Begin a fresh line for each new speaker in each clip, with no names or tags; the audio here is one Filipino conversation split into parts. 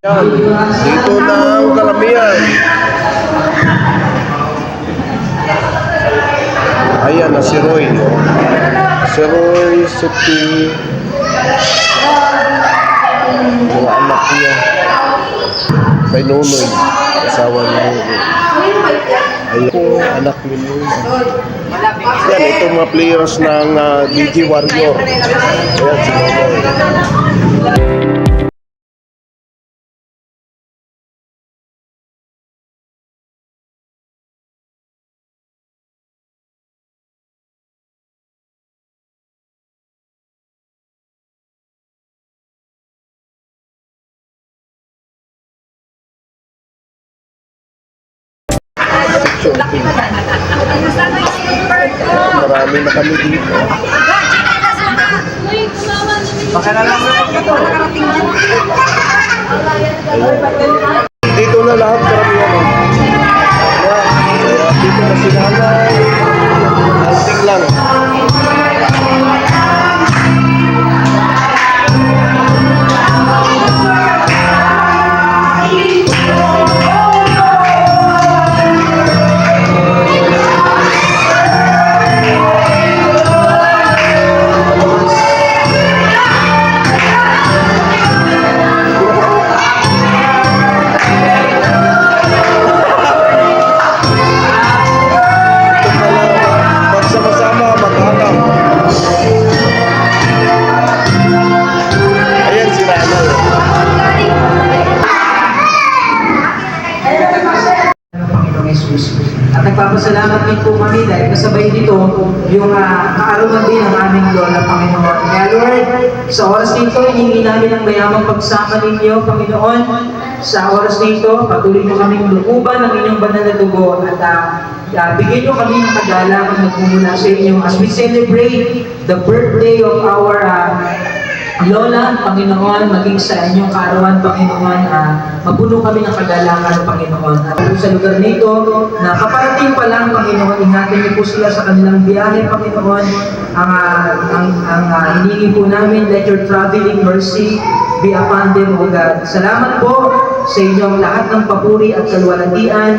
Yan, dito na ang kalamihan. Ayan na si Roy. Si Roy, si P. Mga anak niya. Kay Nunoy. Asawa ni Nunoy. Ayun po, anak ni Nunoy. Yan, ito mga players ng uh, DG Warrior. Ayan si Nunoy. Marami na kami dito. Ayun. Dito na lahat karamihan. kaya dito na si nanay. Anting lang.
Nito, hihingi namin ang mayamang pagsama ninyo, Panginoon. Sa oras nito, patuloy nyo kaming lukuban ng inyong banal na dugo at uh, uh, bigyan nyo kami ng kagalangan na nagmumula sa inyo as we celebrate the birthday of our uh, Lola, Panginoon, maging sa inyong kaarawan, Panginoon, ah, mapuno kami ng kagalangan, Panginoon. At sa lugar nito, na kaparating pa lang, Panginoon, ingatan niyo po sila sa kanilang biyahe, Panginoon. Ang, ah, ang, ang ah, hiningi po namin, let your traveling mercy be upon them, O God. Salamat po sa inyong lahat ng papuri at kalwalatian.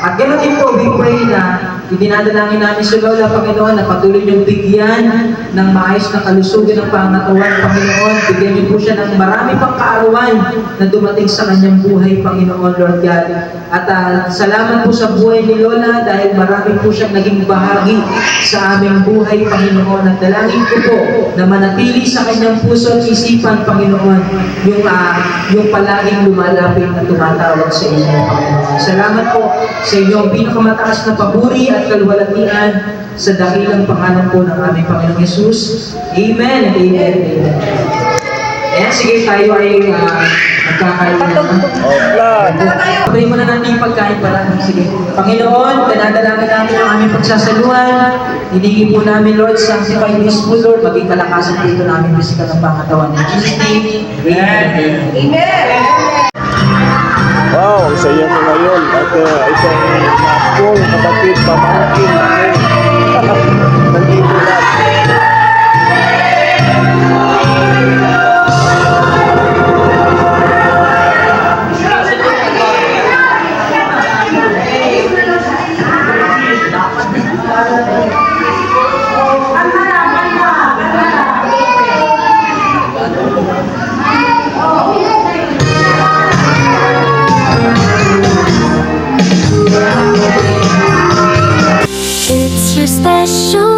At ganoon din po, we pray na Idinadalangin namin si Lola, Panginoon, na patuloy niyong bigyan ng maayos na kalusugan ng pangatawan, Panginoon. Bigyan niyo po siya ng marami pang kaarawan na dumating sa kanyang buhay, Panginoon, Lord God. At ah, salamat po sa buhay ni Lola dahil marami po siyang naging bahagi sa aming buhay, Panginoon. At dalangin ko po na manatili sa kanyang puso at isipan, Panginoon, yung, ah, yung palaging lumalapit na tumatawag sa inyo, Panginoon. Salamat po sa inyong pinakamataas na paburi at kalwalatian sa dakilang pangalan po ng aming Panginoong Yesus. Amen amen amen. Ayan, sige tayo ay uh, magkakain na.
Outland.
Pagay mo na natin yung pagkain para. Sige. Panginoon, pinadalangin namin ang aming pagsasaluhan. Hiningi po namin, Lord, sanctify this food, Lord. Maging kalakasan po ito namin bisikal ng pangatawan. In Jesus' name, Amen.
Wow, saya mo ngayon. At uh, itong napol, kapatid, pamangkin. Nandito na.
Special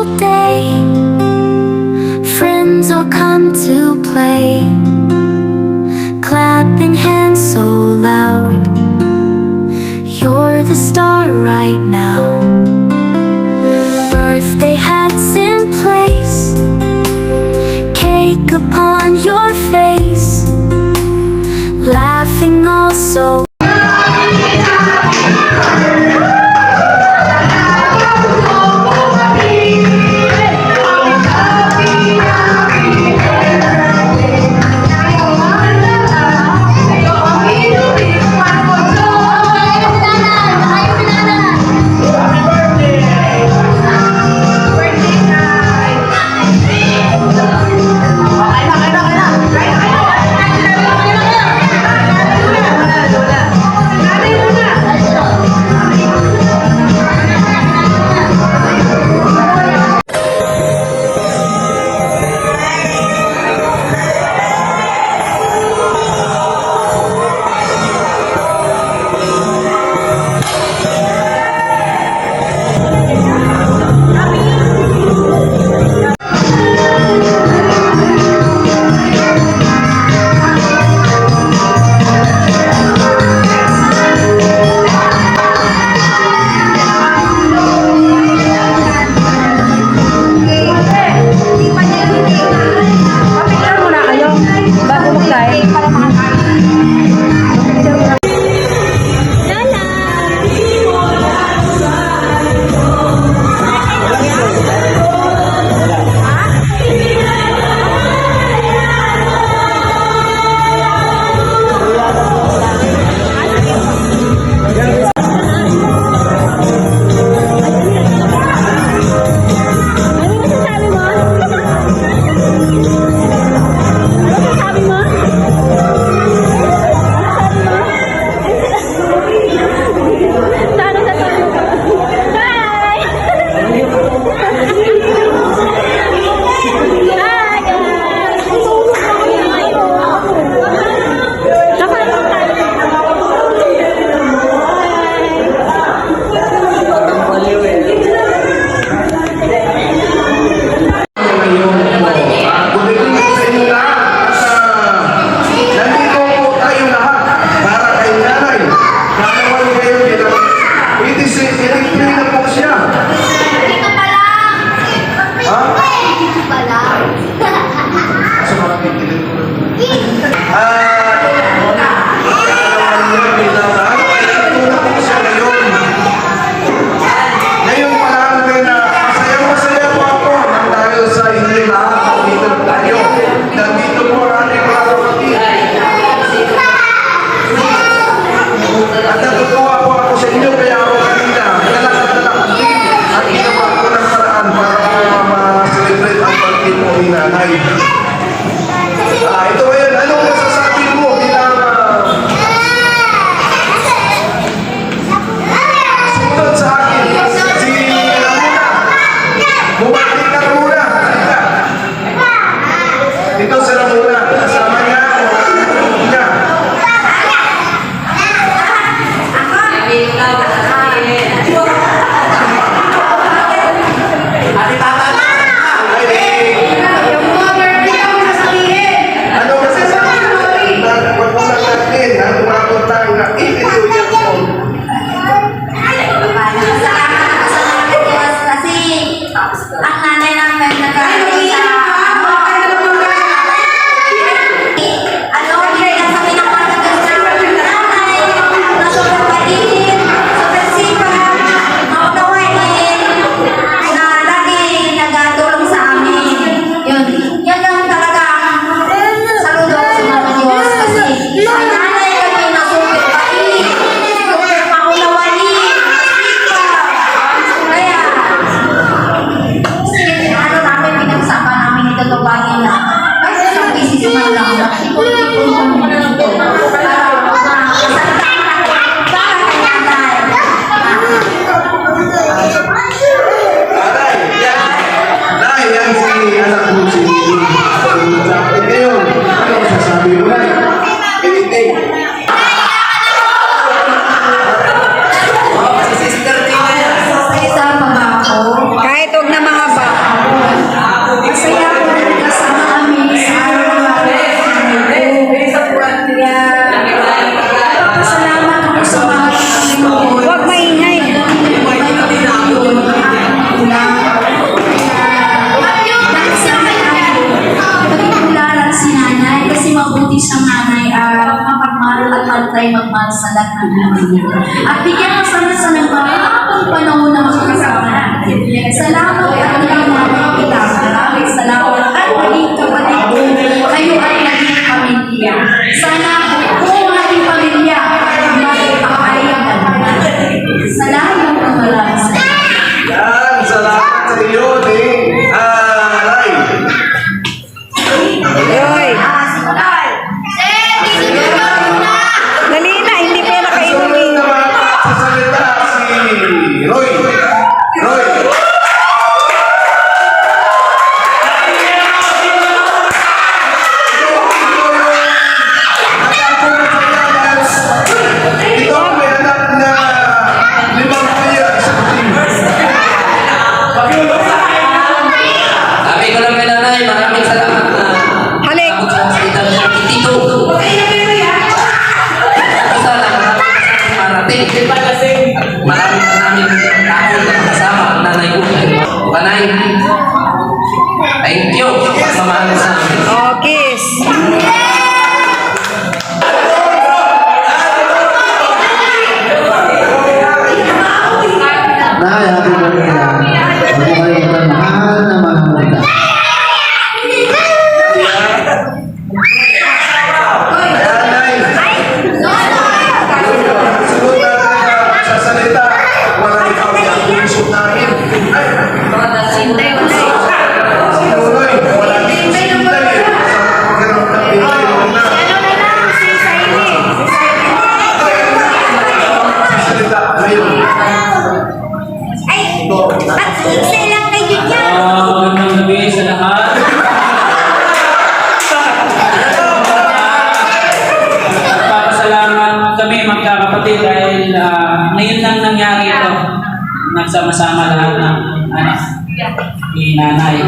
ni nanay.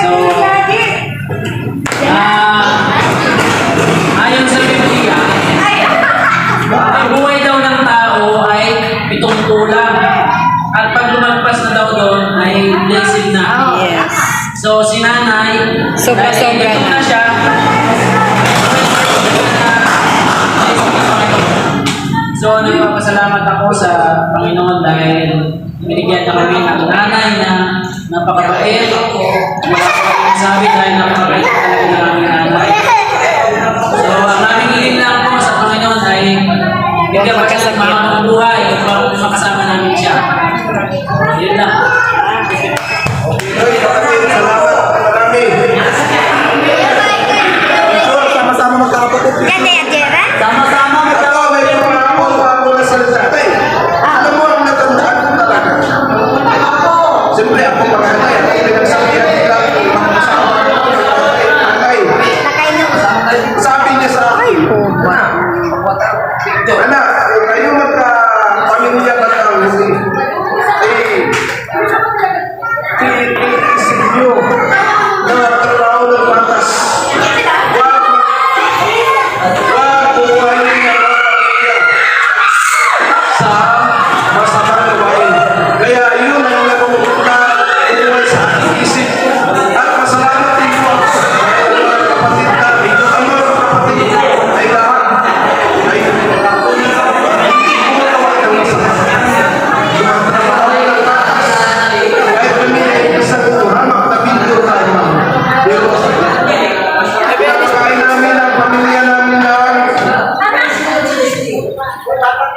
So,
ah, ayon sa Biblia, ang buhay daw ng tao ay pitong kulang. At pag lumagpas na daw doon ay
blessing na.
Yes. So, si
nanay, sobra-sobra na. na
siya. binigyan na
kami ng nanay na
napakabait. Wala ko kami sabi dahil napakabait talaga ng aming nanay. So, ang aming hiling lang po sa Panginoon ay hindi ka
magkasama
ang buhay at
makasama
namin siya.
Yun
lang. Video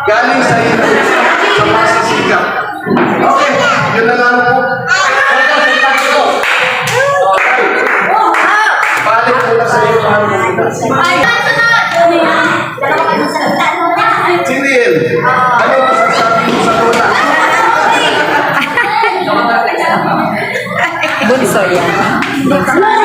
Galing sa inyo. Sa masisikap. Okay, yun na lang po. Balik po sa iyo, mahal. Ay, ano na? Dalawa kayo sa tanda. Sinil, ano masasabi mo sa tuna? Bunso yan. Bunso.